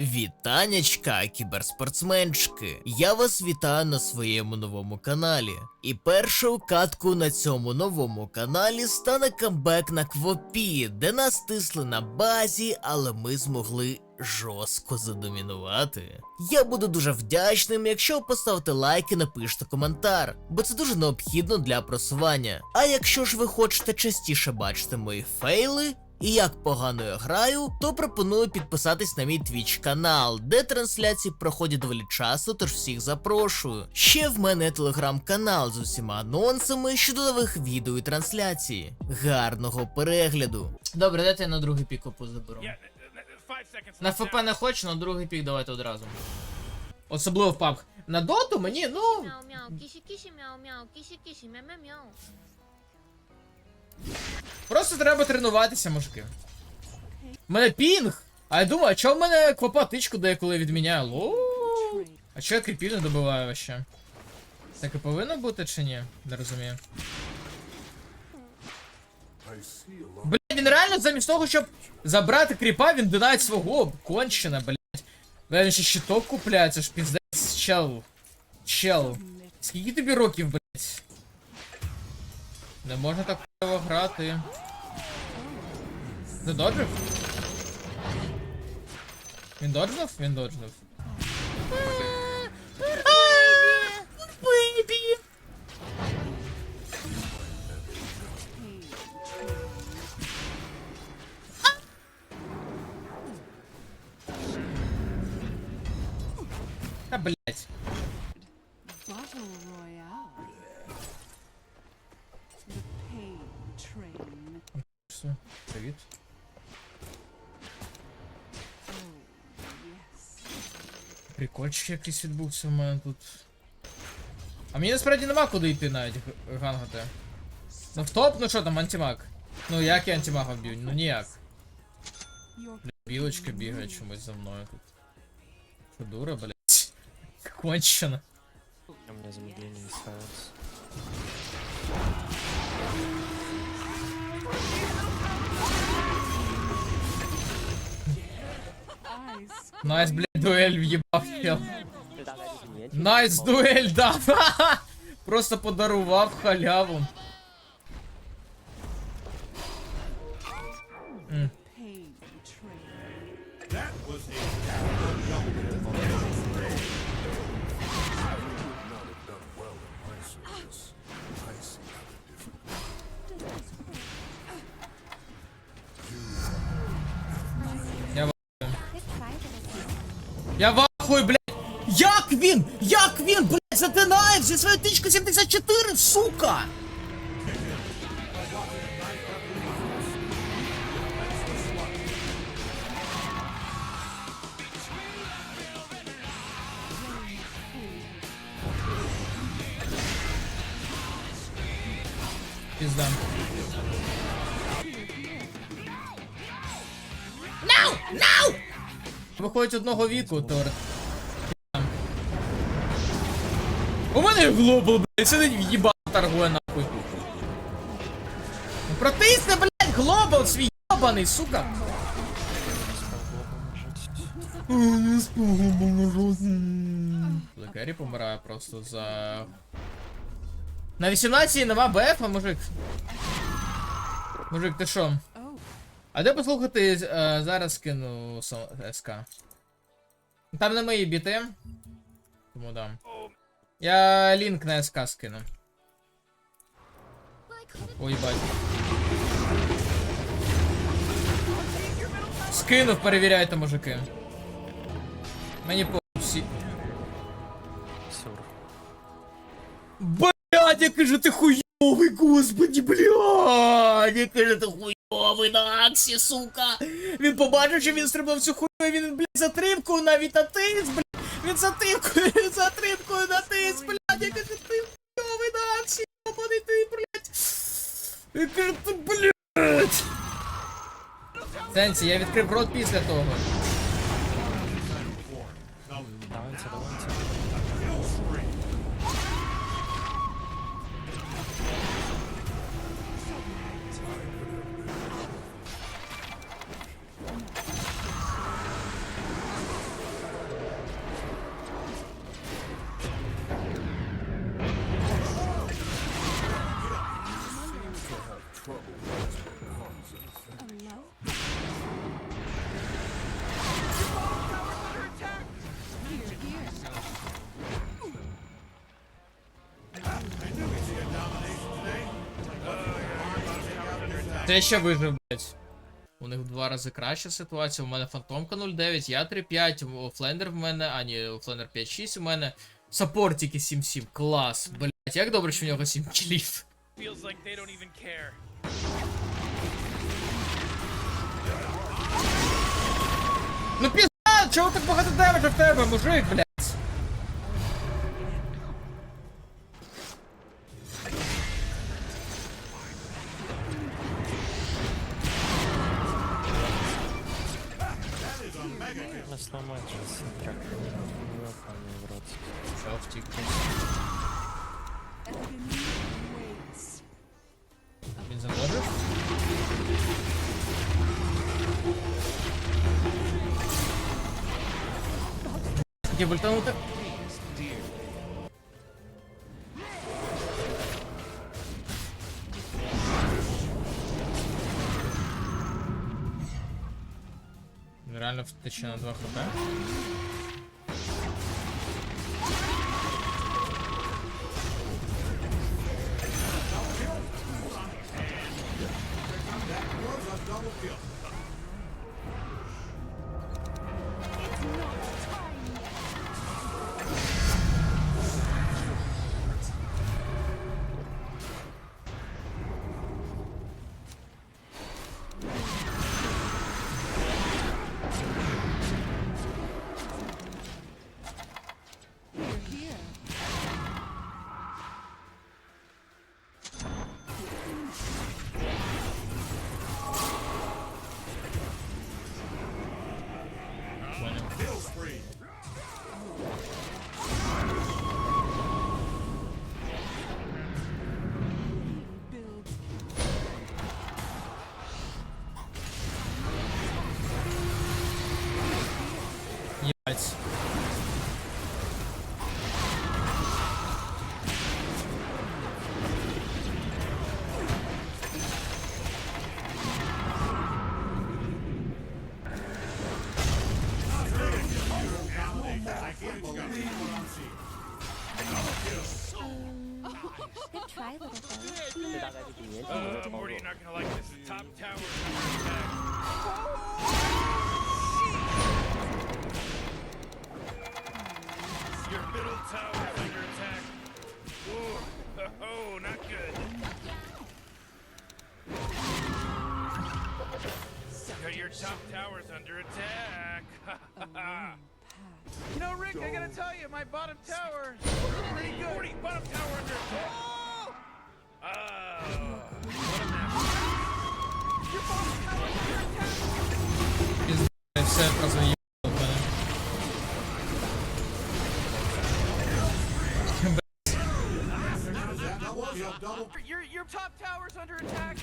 Вітанячка, кіберспортсменчики! Я вас вітаю на своєму новому каналі. І першою каткою на цьому новому каналі стане камбек на Квопі, де нас тисли на базі, але ми змогли жорстко задомінувати. Я буду дуже вдячним, якщо ви поставите лайк і напишете коментар, бо це дуже необхідно для просування. А якщо ж ви хочете частіше бачити мої фейли, і як погано я граю, то пропоную підписатись на мій твіч канал, де трансляції проходять доволі часто, тож всіх запрошую. Ще в мене телеграм-канал з усіма анонсами щодо нових відео і трансляцій. Гарного перегляду. Добре, дайте я на другий пік опу заберу. Th- five seconds. На. ФП не хочу, на другий пік давайте одразу. Особливо в паб. На доту мені, ну. мяу мяу, киши киши мяу Просто треба тренуватися, мужики. У мене пінг! А я думаю, а чого в мене квапа тичку дає, коли відміняю? Лоу. А чого я кріпів не добиваю вообще? Так і повинно бути чи ні? Не розумію. Блять, він реально замість того, щоб забрати кріпа, він динає свого кончена, блять. Бля, він ще щиток купляє, це ж піздець чел. Чел. Скільки тобі років, блять? Не можна так хуйово грати. Задоджив? Він доджнув? Він доджнув. Привіт. Прикольчик якийсь відбувся в мене тут. А мені насправді нема куди йти навіть гангати. Ну в топ, ну що там, антимаг. Ну як я антимага вб'ю? Ну ніяк. Бля, білочка бігає чомусь за мною тут. Що дура, блядь. Кончено. У меня замедление не ставится. Найс, блядь, дуэль въебав чел. Найс дуэль, да. Просто подарував халяву. Я в ахуї, блядь. Як він? Як він, блядь, затинає зі своєю тичкою 74, сука! Пизда. Виходить одного віку, Тор. У мене глобал, блядь, сидить в'їба торгує нахуй. Ну протисни, блядь, глобал свій єбаний, сука. Лекарі помирає просто за... На 18 нема БФ, а мужик. Мужик, ти шо? А де послухати е, зараз скину СК. Там не мої біти. Тому дам. Я лінк на СК скину. Ой, бать. Скинув, перевіряйте, мужики. Мені по всі. Сур. Блядь, який же ти хуйовий, господи, блядь, який же ти хуйовий на аксі, сука. Він побачив, що він стрибав цю хуйню, він, блядь, затримкою навіть натис, блядь. Він затримкою, він затримкою натис, блядь, який же ти хуйовий на аксі, йобаний ти, блядь. Який же ти, блядь. Сенсі, я відкрив рот після того. Це я ще вижив, блять. У них в два рази краща ситуація. У мене фантомка 0.9, я 3.5, у Флендер в мене, а ні, у Флендер 5.6 у мене. Саппортики 7.7, клас, блять. Як добре, що в нього 7 кілів. Ну пізда, чого так багато демеджа в тебе, мужик, блять? Где вольтануто? Реально втащи на 2 хп. Єбать. my bottom tower. Pretty good. 40, bottom tower under attack. Oh! Your, your top tower's under attack.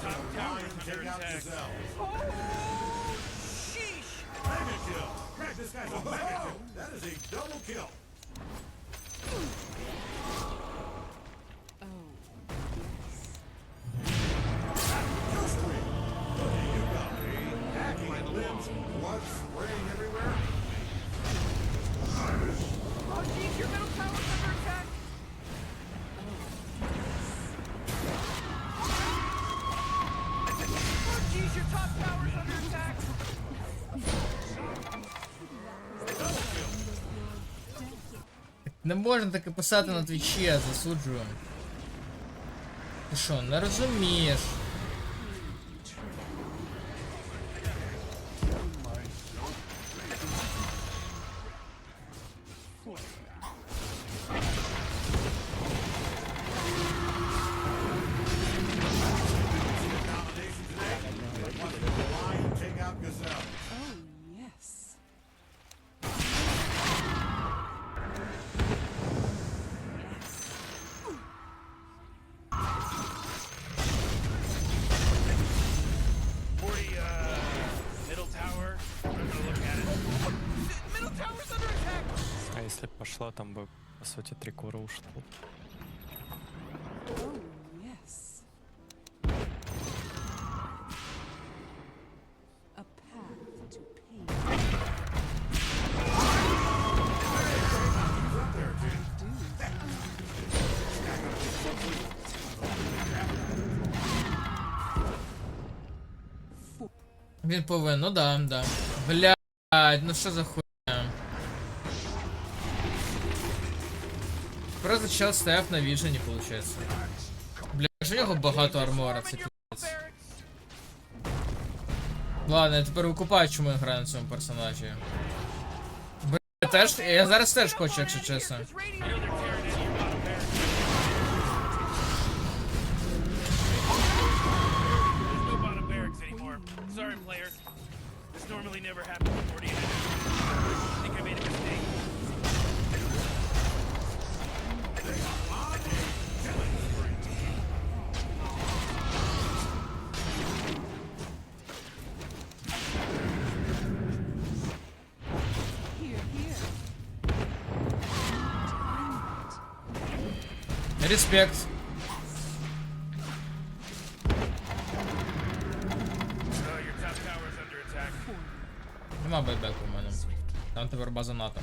Top tower is under attack. Oh, sheesh! Mega kill! Crack, this guy's a mega kill! That is a double kill! Не можна таке писати на твічі, засуджую. Ти що, не розумієш? пішла, там бы по суті, три кора ушло. Oh, yes. A ну да, да. Блядь, ну что за хуй. Просто чел стояв на віжені, получается. Бля, ж у нього багато армора, це піц. Ладно, я тепер викупаю, чому я граю на цьому персонажі. Бля, теж, я зараз теж хочу, якщо чесно. Респект. Oh. Нема байбеку у мене. Там тепер база НАТО.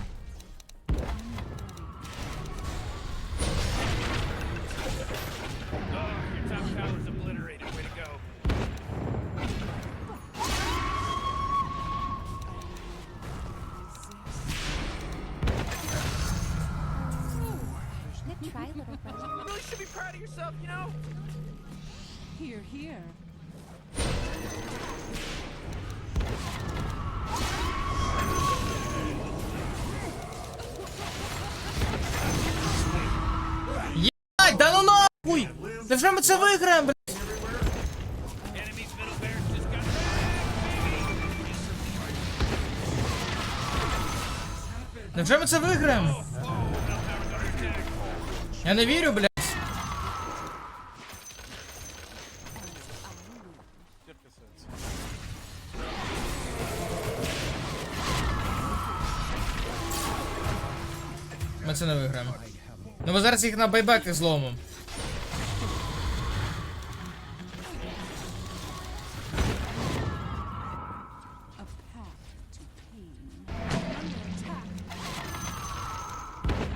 Oh, your top tower Here, here. Ай, да ну нахуй! Да вже ми це виграємо, блядь! Невже ми це виграємо? Я не вірю, блядь. Ми це не виграємо. Ну ми зараз їх на байбеки зломимо. A path to pain. Under attack.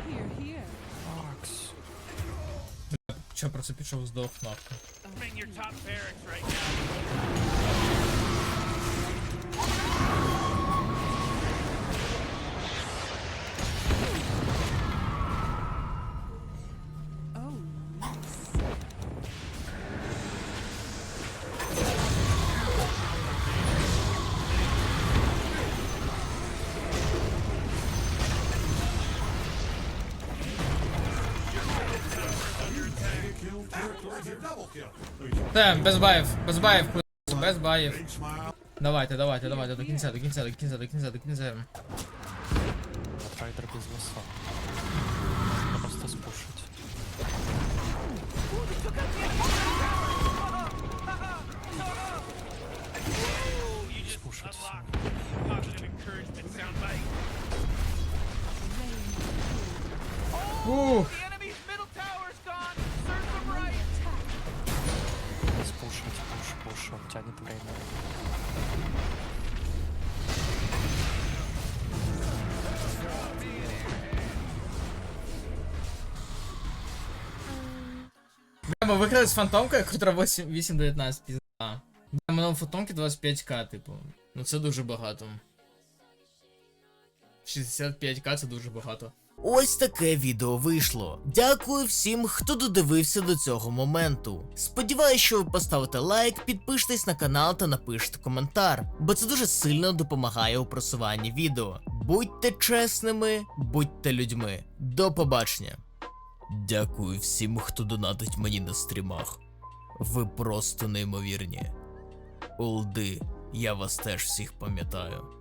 Here, here. Макс. Чо про це пішов здох нахуй. Bring your top barracks right now. Те, без баїв, без баїв, без баїв. Давайте, давайте, давайте, до кінця, до кінця, до кінця, до кінця, до кінця. Трайдер без лоса. Просто спушить. Спушить все. Ух, Спушить, пуш, пуш, он тянет время. Бля, ми виграли з фантомкою, котра 8 8-19, пізда. Бля, ми на фантомки 25к, типу. Ну це дуже багато. 65к це дуже багато. Ось таке відео вийшло. Дякую всім, хто додивився до цього моменту. Сподіваюсь, що ви поставите лайк, підпишитесь на канал та напишете коментар, бо це дуже сильно допомагає у просуванні відео. Будьте чесними, будьте людьми. До побачення. Дякую всім, хто донатить мені на стрімах. Ви просто неймовірні. Олди, я вас теж всіх пам'ятаю.